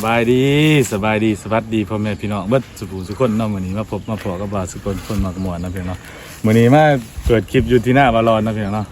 สบายดีสบายดีสวัสดีพ่อแม่พี่น้องเบิดสุภูสุคนเนาะมื้อนี้มาพบมาพอกับบาสุคนคนมากระมวลนะพี่น้องเนาะมื้อนี้มาเปิดคลิปอยู่ที่หน้าบาลอนนะพี่น้องเนาะ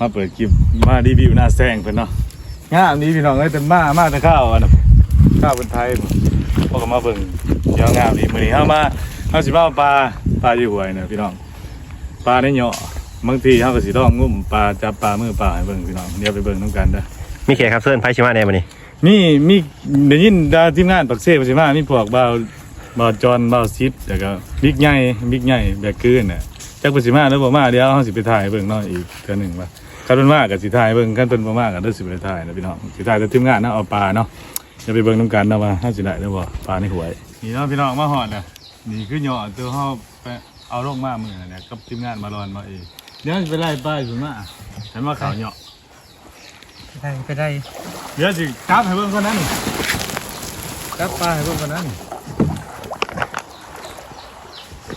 มาเปิดคลิปมารีวิวหน้าแซงเพิ่นเนาะงามนี้พี่น้องเอ้ยแต่มามาแต่ข้าวอันน่ะข้าวคนไทยพุ่นพวกก็มาเบิ่งเดี๋ยวงามดีมื้อนี้เฮามาเฮาสิมาเอาปลาปลาอยู่หวยเนี่ยพี่น้องปลาในเหยาะบางทีเฮาก็สิต้องงุ่มปลาจับปลามือปลาให้เบิ่งพี่น้องเดี๋ยวไปเบิ่งนํกันเด้อมีแขกครับเซิร์นไพชิมาแน่มานี่ มีมีได้ยินดาทีมงานปักเซ่ปัจจุบันมีพวกบ่าวบ่าวจอนบ่าวซิดแล้วก็บิ๊กใหญ่บิ๊กใหญ่แบกคืนน่ะจักปัจจุบันแล้วบ่มาเดี๋ยวเฮาสิไปถ่ายเบิ่งเนาะอีกเทื่อหนึงว่าคันเพิ่นมาก็สิถ่ายเบิ่งคันเพิ่นบ่มาก็เด้อสิไปถ่ายนะพี่น้องสิถ่ายแต่ทีมงานเนาะเอาปลาเนาะจะไปเบิ่งนํกันเนาะว่าเฮาสิได้หรือบ่ปลาในหวยนี่เนาะพี่น้องมาฮอดน่ะนี่คือเหยาะตัวเฮาไปเอาลงมามื้อนั้นเนี่ยกับทีมงานมารอนมาเองเดี๋ยวสิไปไล่ปลาอยู่มาให้มาขาวเหยาะ ได้ไปได้เดี๋ยวสิกราบให้เบิ่งคนนั้นนี่กราบปลาให้เบิ่งคนนั้นนี่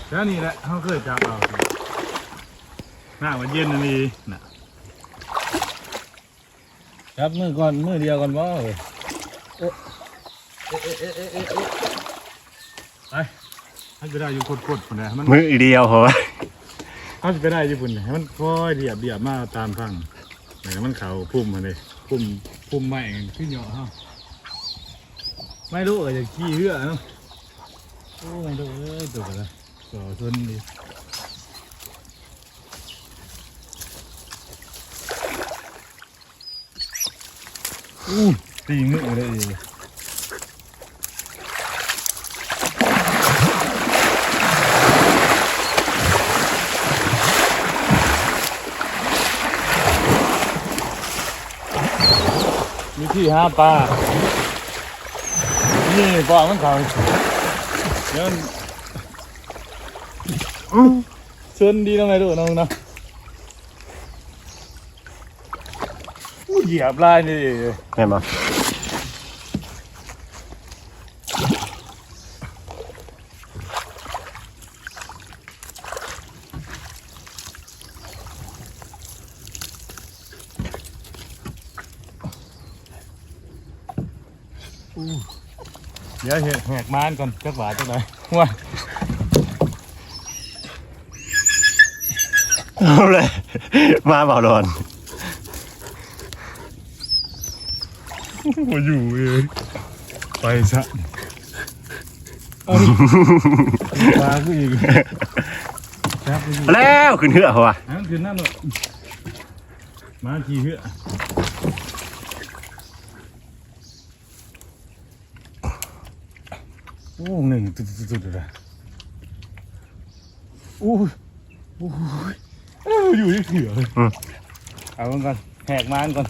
แล้วนี่แหละเขาเคยจับเอาหน้ามันเย็นอันนี้น่ะจับมือก่อนมือเดียวก่อนบ่เอ้ยโอ๊ะเอ๊ะเอ๊ะเอ๊ะเอ๊ะเอ๊ะเอ๊ะไปให้ไปได้อยู่กดๆคนนะมันมือเดียวเหรอเขาจะไปได้ญี่ปุ่นให้มันค่อยเดียบเดียบมาตามพังเหมือนมันเขาพุ่มมาเลย พุ่มพุ่มไม้ขึ้นเหยอะฮะไม่รู้เออจะขี้เหือเนาะโอ้ไม่รู้เอ้ยตัวอะไรต่อชนดิอู้ตีมือเลย ที่หาปลา นี่ปลามันเขาเดี๋ยวมันเชิญดีแล้วไงดูน้องนะอู้เหยียบลายนี่แม่นบ่ เดี๋ยวเหแหกมานก่อนจักหวาจักไหนว่าเอาเลย มาเบาร้อนมาอยู่เองไปซะเอาดิปลาก็อีกครับก็อีกแล้วขึ้นเหือเหรอวะอันคือนั่นหรอมาทีเหือโอ้หนึ่งตุดตุดตุดเลยโอ้ยโอ้ยเอ้อยู่ที่เหือเลยเอามันก่อนแหกมานก่อน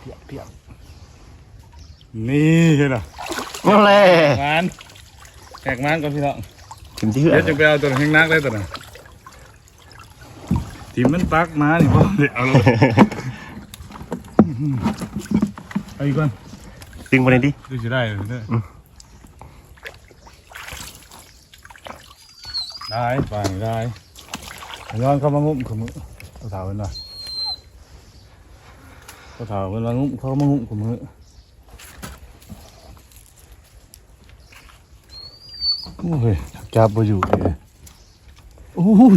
เพียบเพียบนี่เห็นหรอนั่นแหละมานแหกมานก่อนพี่น้องเดี๋ยวจะไปเอาตัวแห้งนักได้ตัวน่ะ ทีมมันปักมานี่พ่อเดี๋ยวเอาเลยเอาอีกก่อนตึงไปเลยดิดูจะได้เลยเด้อได้ไปได้ย้อนเข้ามางุ้มขมือเขาถามมันหน่อยเขาถามมันว่างุ้มเขามางุ้มขมือโอ้ยจับไปอยู่เลยโอ้ย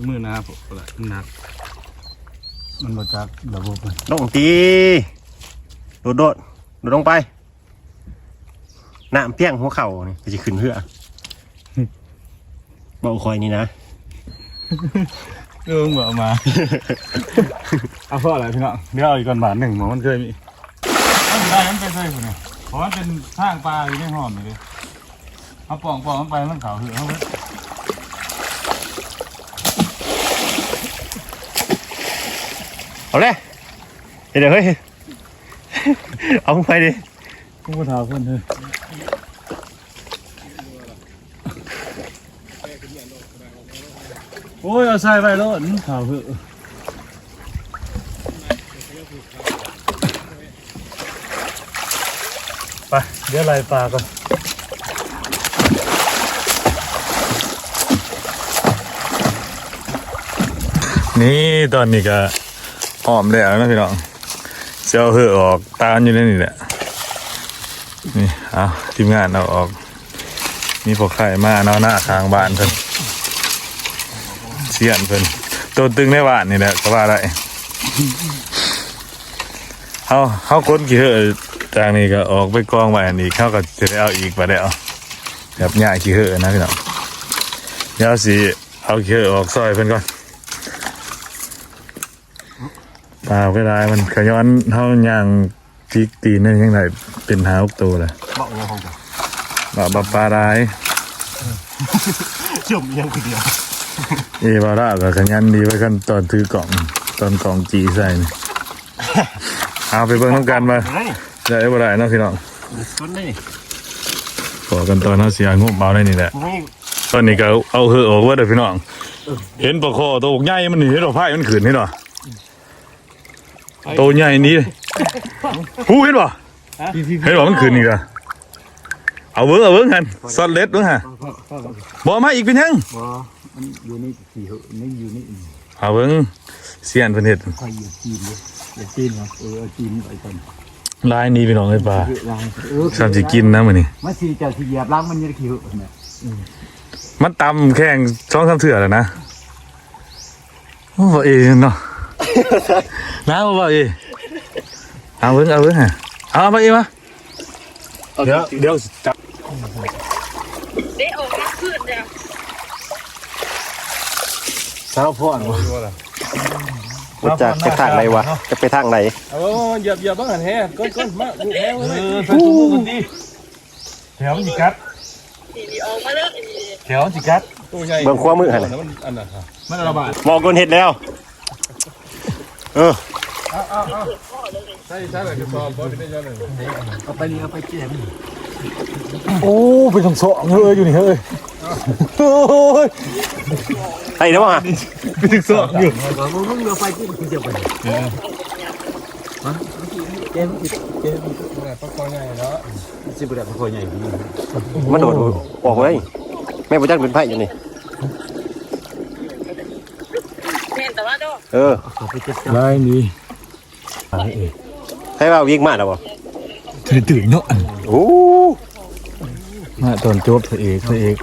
สมมือหนาฝนละหนัก มันบ่จักระบบมันลงตีโดดโดดโดดลงไปน้ำเพียงหัวเข่านี่จะขึ้นเหือเบาคอยนี่นะเออมึงบอกมา เอาเพราะอะไรพี่น้องเดี๋ยวเอาอีกก่อนบาทหนึ่งหมอมันเคยมีเอาอยู่ได้มันเป็นเลยคนเนี่ยเพราะมันเป็นทางปลาอยู่ในห้อมเลยเอาปองปองมันไปมันเขาเหือะเขาเว้ย เอาเลยเดี๋ยวเฮ้ย เอาไปดิกูมาถามเพื่อนเถอะโอ้ยเอาใส่ไปแล้วถามเพื่อไปเดี๋ยวไล่ปลาก่อนนี่ตอนนี้ก็ หอมแล้วนะพี่น้องเจ้าเหือออกตาอยู่ในนี่แหละนี่เอาทีมงานเอาออกมีพวกไข่มาเนาะหน้าทางบ้านเพิ่นเสียนเพิ่นตัวตึงในบ้านนี่แหละก็ว่าได้เขาเขาค้นกี่เหือจากนี้ก็ออกไปกองไว้อันนี้เขาก็จะได้เอาอีกไปแล้วแบบหญ้ากี่เหือนะพี่น้องเดี๋ยวสิเอากี่เหอออกซอยเพิ่นก่อน เปล่าก็ได้มันขย้อนเท่าย่างตีตีนนี่ยังไงเป็นหาอุกตัวเลยบอกยังห้องจ้ะบาบาปลาร้ายจุ่มยังคนเดียวเอบาร่ากับขยันดีไว้กันตอนถือกล่องตอนกล่องจีใส่นี่เอาไปเบิ่งน้ำกันมาเฮ้ยได้บ่ได้เนาะพี่น้องต้นนี่ขอกันตอนเนาะเสียงบเบาได้นี่แหละมึงตอนนี้ก็เอาเหอะออกว่าเด้อพี่น้องเห็นปลาคอตัวใหญ่มันหนีดอกไผ่มันขืนนี่เนาะ ตัวใหญ่นี้หูเห็นป่ะเห็นป่ะมันขืนนี่กะเอาเบิ้งเอาเบิ้งกันซอดเล็ดเบิ้งฮะบอกมาอีกเป็นยังบ่มันอยู่ในขี่เหอะนี่อยู่ในอื่เอาเบิ้งเสียนเพิ่นเฮ็ดใครอย่าจีนเลยอย่าจีนเหรอเออจีนไปก่อนลายนี้พี่น้องเอ้ยปลาเยอะสามสิกินนะมื้อนี้มาสีจะสีเหยียบล้างมันยังขี่เหอะมันตำแข่งช่องคำเถื่อแล้วนะโอ้บ่เอเนาะ น้าบ่เอเอาเบิ้งเอาเบิ้งฮะเอาไปเอมาเดี๋ยวเดี๋ยวจับได้ออกมาขึ้นแล้วสาวพ่อนบ่มันจะไปทางไหนวะ จะไปทางไหนเอาเหยียบเหยียบบ้างหันแฮ่ก้นก้นมาลูกแฮ่เอเลยอใส่ถุงมือกันดิแถวมันสิกัดนี่นี่ออกมาเลิกนี่แถวมันสิกัดตัวใหญ่เบิ่งขั้วมือหันมันอันนั้นครับมันระบาดมองโดนเห็ดแล้ว เออใช่ใช่แบบกระสอบบ่ได้ย้อนเลยเอาไปนี่เอาไปเจ็บโอ้เป็นสองสองเฮ้ยอยู่นี่เฮ้ยโอ้ยไอ้เดี๋ยวมาเป็นถึงสองอยู่เอามึงมึงเอาไปกินกูเจ็บไปมันเจ็บเจ็บปลาคอใหญ่เนาะสิบแบบคนใหญ่ดีมันโดดออกเลยแม่ประจักเป็นไผ่อยู่นี่ แม่นแต่ว่าดอก เออเอาไปเจ็บลายนี้ให้ว่าวิ่งมาแล้วบ่ตื่นตื่นเนาะโอ้มาตอนจบพระเอกพระเอก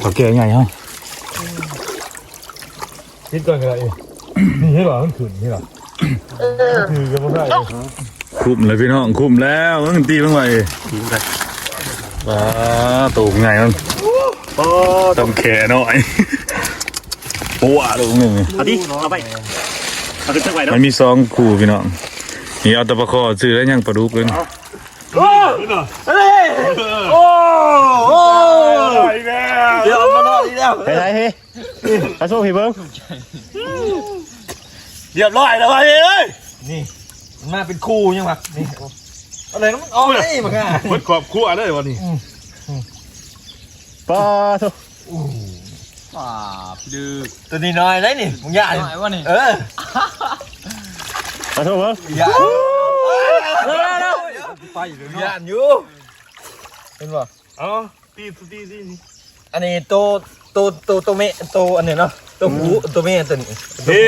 ขอแก่ใหญ่เฮาคิดก่อนก็ได้นี่เห็นหรอมันขึ้นนี่หรอคือกันบ่ได้คุ้มเลยพี่น้องคุ้มแล้วมึงตีมึงไว้ยิงไปปลาตูงไงมันโอ้ต้องแข่หน่อย โอ้วลูกหนึ่งเอาดิเอาไปเอาขึ้นสักไหวเนาะมันมีซองคู่พี่น้องนี่เอาตะปะคอซื้อแล้วยังปลาดุกเลยเดี๋ยวมานอนอีกแล้วไปไหนเฮ้ยไปสู้พี่เบิ้งเรียบร้อยแล้ววะเอ้ยนี่มันมาเป็นคู่ยังวะนี่อะไรนะมันออกไอ้มันอะมันขอบคู่เลยวันนี้ปอทุ ป่าดื้อตัวนี้น้อยได้นี่มึงย่าน้อยวะนี่เออมาสู้เบิ้งย่าเออไปอยู่ย่านอยู่เห็นป่ะอ๋อตีตีตีอันนี้ตัวตัวตัวตัวเมตัวอันนี้เนาะตัวหูตัวเมตัวนี้เฮ้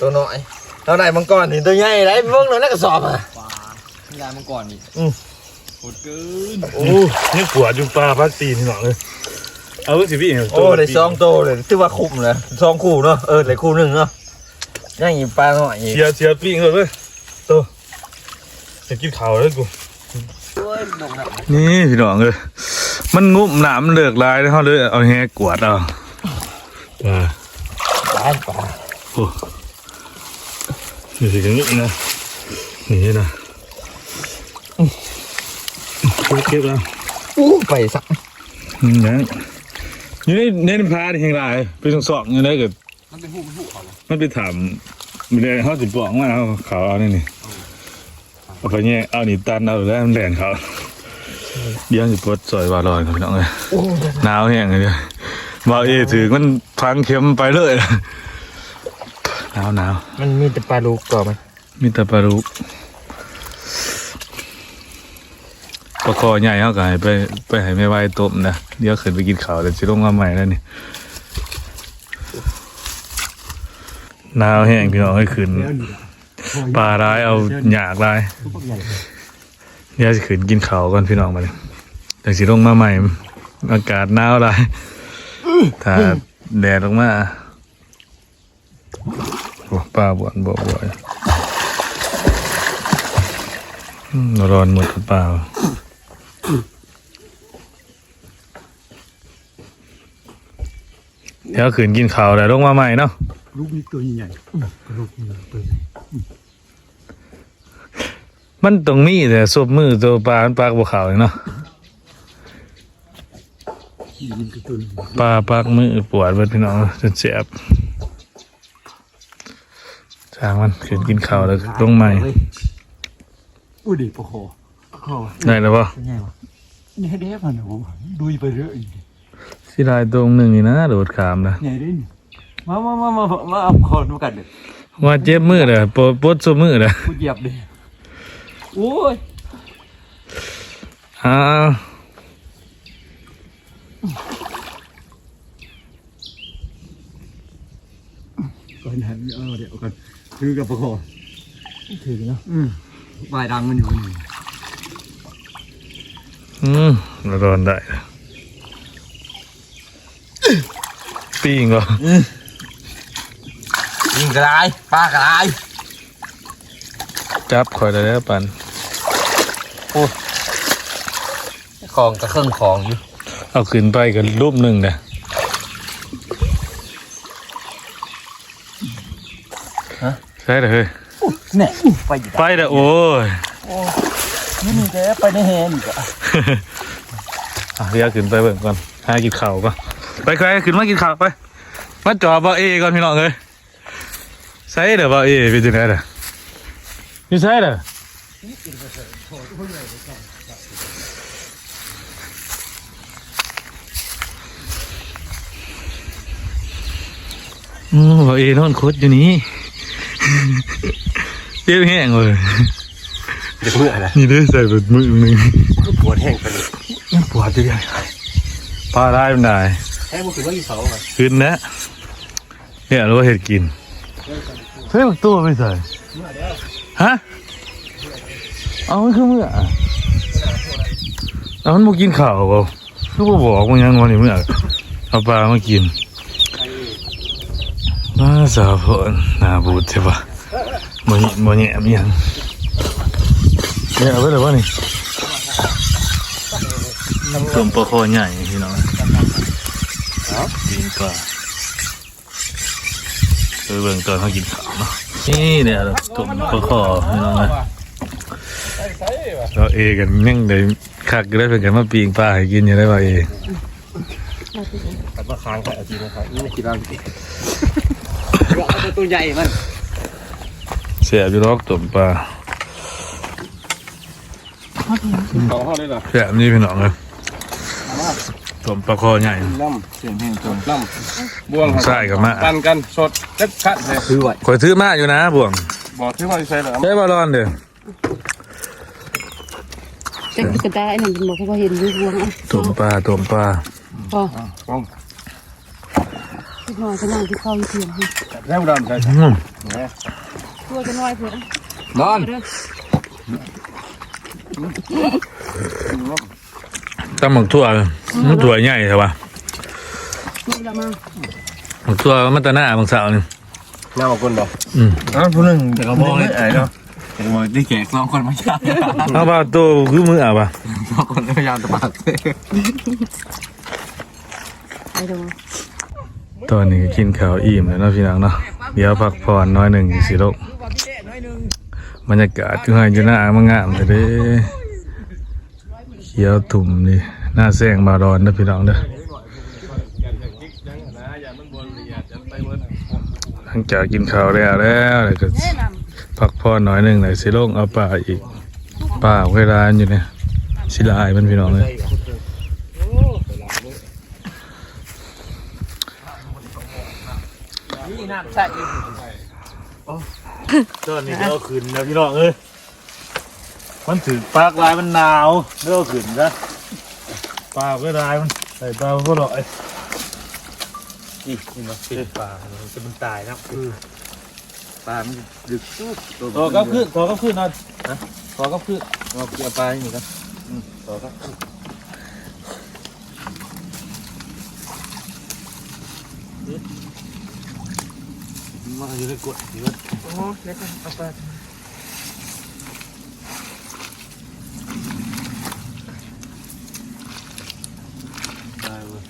ตัวน้อยเท่าไหร่มังกรนี่ตัวใหญ่ไรเบิ่งหน่อยแล้วก็สอบอะยายมังกรนี่โอ้นี่ขวดอยู่ปลาพักตีนหน่อยเลย เอาสิพี่โอ้ได้สองตัวเลยถือว่าคุ้มเลยสองคู่เนาะเออได้คู่หนึ่งเนาะยังอีกปลาหน่อยอีกเชียร์เชียร์ปิ้งเลยเว้ยโตจะกินข้าวเลยกูนี่พี่น้องเลยมันงุบหนามเลือกลายแล้วเขาเลยเอาแฮกวดเอาอ่าปลาปลาโอ้นี่สิกันนี่นะนี่นะเก็บเก็บแล้วอู้ไปสักอืมยัง อยู่ในในน้ำพาที่แห่งไรไปสองสองยังไงเกิดมันเป็นหูมันหูเขาเหรอมันไปถามไม่ได้เขาสิบอกว่าเอาเขาเอานี่นี่เอาไปเนี่ยเอานี่ตันเอาแล้วมันแหลนเขาเดี๋ยวสิปลดซอยวาลอนครับพี่น้องเลยหนาวแห้งเลยเดี๋ยวบอกเอถือมันพังเข็มไปเลยหนาวหนาวมันมีแต่ปลาลูกก่อไหมมีแต่ปลาลูก ปลาคอใหญ่เขาก็ให้ไปไปให้แม่ไว้ต้มนะเดี๋ยวขึ้นไปกินข้าวแล้วสิลงมาใหม่แล้วนี่หนาวแห้งพี่น้องให้ขึ้นปลาร้ายเอาหยากร้ายเดี๋ยวจะขึ้นกินข้าวก่อนพี่น้องมาเลยแต่สิลงมาใหม่ อากาศหนาวร้ายถ้าแดดลงมาปลาบวนบ่บ่อยร้อนหมดเปล่า เดี๋ยวขึ้นกินข้าวแล้วลงมาใหม่เนาะลูกนี้ตัวใหญ่ลูกนี้ตัวใหญ่มันต้องมีแต่ซบมือตัวปลามันปลากบวขาวเนาะขี่ยิงกระตุ้นปลาปากมือปวดเบิดพี่น้องจนเจ็บจางมันขึ้นกินข้าวแล้วลงใหม่อุ้ยเด็กปะคอคอ ได้แล้วป่ะเป็นไงวะเนี่ยเด็กมันโอ้ดูไปเรื่อยสิลายตรงหนึ่งนี่นะโดดขามนะใหญ่ดินมามามามามาเอาคอนมากันเลยว่าเจ็บมือเลยปวดปวดซบมือเลยกูเหยียบดิโอ้ยอ้าวก่อนหันเออเดี๋ยวก่อนคือกับปะคอถือเนาะอืมวายดังมันอยู่นี่ อืมร้อนได้ปิ้งก็ยิงกระไรปลากระไรจับคอยได้แล้วปันของกระเครื่องของอยู่ เอาขึ้นไปกันรูปหนึ่งนะใช่เลยเฮ้ยเนี่ยไปอยู่ไปเด้อโอ้ย นี่นี่แกไปในแฮนก็อะเดี๋ยวขึ้นไปเบิ่งก่อนใหากินข้าวก่อนไปใครขึ้นมากินข้าวไปมาจอบ่เอก่อนพี่น้องเลยใส่เด้อบ่เอเป็นจังไดเด้อนี่ใส่เด้ออืมบ่เอนอนคดอยู่นี่เตี้ยวแห้งเลย เด็กเมื่อไรนี่ได้ใส่เบิดมือหนึงปวดแห้งไปเลยยังปวดอยู่ยังปลาได้มันได้แห้งมันคือว่าอีเขาอะขึ้นนะเนี่ยรู้ว่าเห็ดกินเฮ้ยตัวไม่ใส่ฮะเอามันคือเมื่อเอามันมากินข้าวเปล่าคือบ่บอกมันยังวันนี้เมื่อเอาปลามากินมาสาวพนหน้าบูดใช่ปะมันมันแย่มยัง เนี่ยเอาไปเลยวะนี่ต้มปลาคอใหญ่พี่น้องกินก่อนไปเบิ่งตอนเขากินข้าวเนาะนี่เนี่ยตุ่มปลาคอพี่น้องนะเราเอกันแม่งเลยคักได้เป็นกันมาปีงปลาให้กินอยู่ได้ป่ะเอแต่ว่าค้างไปเอาทีนะครับนี่ไม่คิดว่าตัวใหญ่มันเสียบอยู่รอกตุ่มปลา เขาเขาได้หรอแซ่บนี่พี่น้องเลยตุ่มปลาคอใหญ่น้ำเสียงเพลงจนน้ำบ่วงใส่กับมาปันกันสดเล็บคัดเลยคือไหวคอยซื้อมาอยู่นะบ่วงบอกที่ว่าใส่เหรอใช่บอลอนเด้อจะกระจายนั่นบอกว่าเห็นลูกวงอะตุ่มปลาตุ่มปลาพอพี่น้อยก็นั่งที่คลองเทียมแล้วดำใส่อืมตัวจะน้อยเพื่อนนอน ตั้งหมักทั่วมันถั่วใหญ่ใช่ปะลูกละมาหมักทั่วมันตะหน้าบางสาวนี่หน้าบางคนบอกอืมอ้าวผู้หนึ่งแต่ก็มองเลยไอ้เนาะแต่ก็มองได้แขกสองคนมาชักเอาปลาตัวคือมืออะปะสองคนพยายามจะปาดไปดูตอนนี้กินข้าวอิ่มแล้วเนาะพี่น้องเนาะเดี๋ยวพักผ่อนน้อยหนึ่งสิลูก บรรยากาศคือให้อยู่หน้ามันงามแต่เด้เขียวถุ่มนี่หน้าแซงบาดอนนะพี่น้องเด้อหลังจากกินข้าวแล้วแล้วแล้วก็พักผ่อนหน่อยหนึ่งเลยสิลงเอาปลาอีกปลาเวลาอยู่เนี่ยสิลายมันพี่น้องเลยนี่น้ำใส่ ตอนนี้ก็เอาขึ้นนะพี่น้องเอ้ยมันถือปากลายมันหนาวเลือกขึ้นนะปลาก็ลายมันใส่ปลาก็ลอยนี่นี่มาปิดปลาจะมันตายนะปลามันดึกตัวต่อกับขึ้นต่อกับขึ้นนอนขอก็คือเอาเกี่ยวปลาอย่างนี้ครับต่อครับ อยู่ในกดอยู่ว่าโอ้เล็กเอาปลาตายเว้ย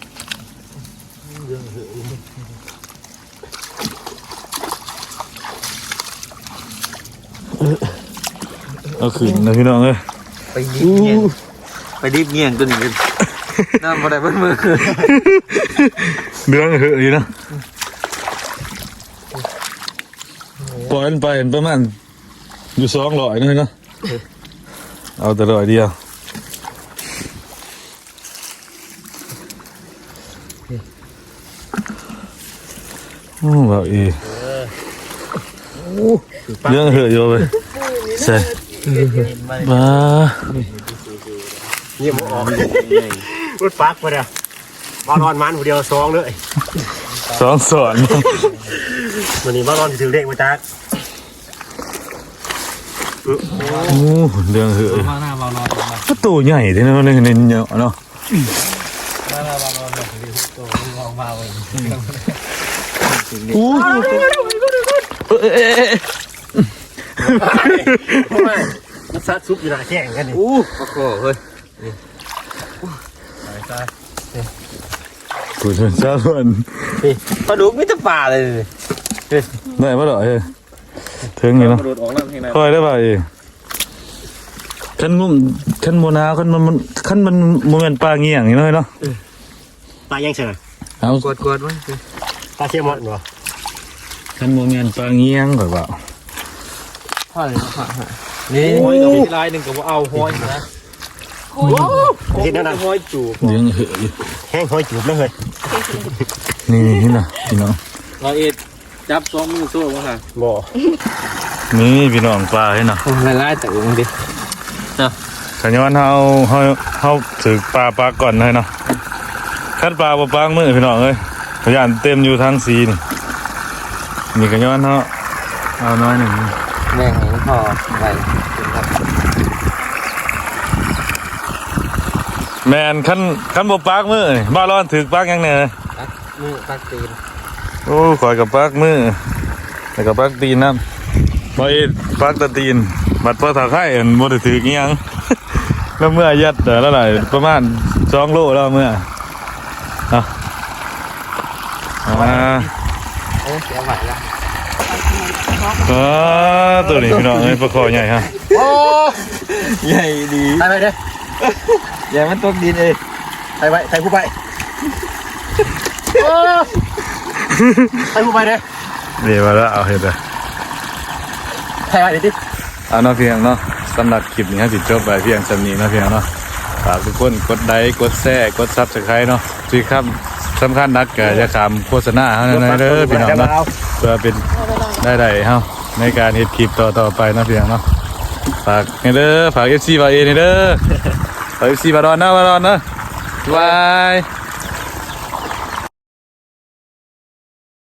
เอาขึ้นนะพี่น้องเอ้ยไปดิบเงี้ยไปดิบเงี้ยตัวนี้กันน้ำอะไรเบิ้ลมือเดืองเหอะอยู่นะ ปล่อยมันไปเห็นประมาณอยู่สองร้อยนึงเนาะเอาแต่ร้อยเดียวโอ้แบบอีเรื่องเหอะอยู่ไปใช่บ้าเยี่ยมออกรถปักไปเดียวมานอนมันผู้เดียวซองเลยสองสอน วันนี้มานอนถือเลขมาจากโอ้เรื่องเหอะมาหน้าบอลนอนมาก็ตัวใหญ่ที่นั่นเลยในเนาะเนาะหน้าบอลนอนแบบนี้ตัวนี้มองมาเลยอู้มันซัดซุปอยู่หน้าแข้งกันนี่อู้โอ้โหเฮ้ย กูชวนเจ้าส่วนนี่ปลาดุกไม่จะป่าเลยได้ปะเหรอเอ้ยถึงอยู่เนาะปลาดุกออกแล้วเพลงไหนคอยได้ป่ะเอ้ยขันมุมขันโมนาขันมันมันขันมันโมเมนปลาเงี้ยงอย่างนี้เนาะตายยังเฉยเอากวดกวดมั้งตาเชี่ยมอดบ่ขันโมเมนปลาเงี้ยงก่อนเปล่าพ่อเลยพ่อนี่ห้อยกับพี่ลายหนึ่งกับว่าเอาห้อยนะ เห็นแล้วนะห้อยจูบเลี้ยงเหอะอยู่แห้งห้อยจูบเลยเฮ้ยนี่นี่นะพี่น้องเราเอ็ดจับสองมือโซ่มาค่ะบ่นี่พี่น้องปลาให้นะลายลายแต่มึงดิขันย้อนเฮาเฮาเฮาถือปลาปลาก่อนเลยเนาะขันปลาบ่ปลางมือพี่น้องเอ้ยพยานเต็มอยู่ทั้งสีนี่นี่ขันย้อนเฮาเอาน้อยหนึ่งแม่งของพ่อไป แมนขั้นขั้นบปากมือนี่บ้าร้อนถือปากยังเนี่ยมือตักตีนโอ้ขอยกับปากมือแต่กับปากตีนนะบ่เอ็ดปากตะตีน บัดพอถาไข่เห็นบ่ได้ถืออิหยัง แล้วเมื่อยัดเดี๋ยวละไหรประมาณสองโลแล้วเมื่อเอาเอามาเอ้ยเสียไหวละอ๋อตัวนี้พี่น้องเอ้ยปลาคอใหญ่ฮะโอ้ใหญ่ดีไปไปเด้ อใหญ่มันตกดินเองไปไปใส่ผู้ไปใส่ผู้ไปเด้อเดี๋ยวมาแล้วเอาเห็ดเลยใส่ไปเดี๋ยวดิเอาเนาะเพียงเนาะสำหรับคลิปนี้สิจบไปเพียงสำนี้เนาะเพียงเนาะฝากทุกคนกดไลค์กดแชร์กดซับสไครต์เนาะที่ครับสำคัญนักก็อย่าขามโฆษณาเฮาหน่อยเด้อพี่น้องเนาะเพื่อเป็นได้ได้เฮาในการเฮ็ดคลิปต่อต่อไปเนาะพี่น้องเนาะฝากให้เด้อฝาก FC บาเอนี่เด้อ ฝาก FC บาดอนนะบาดอนนะบาย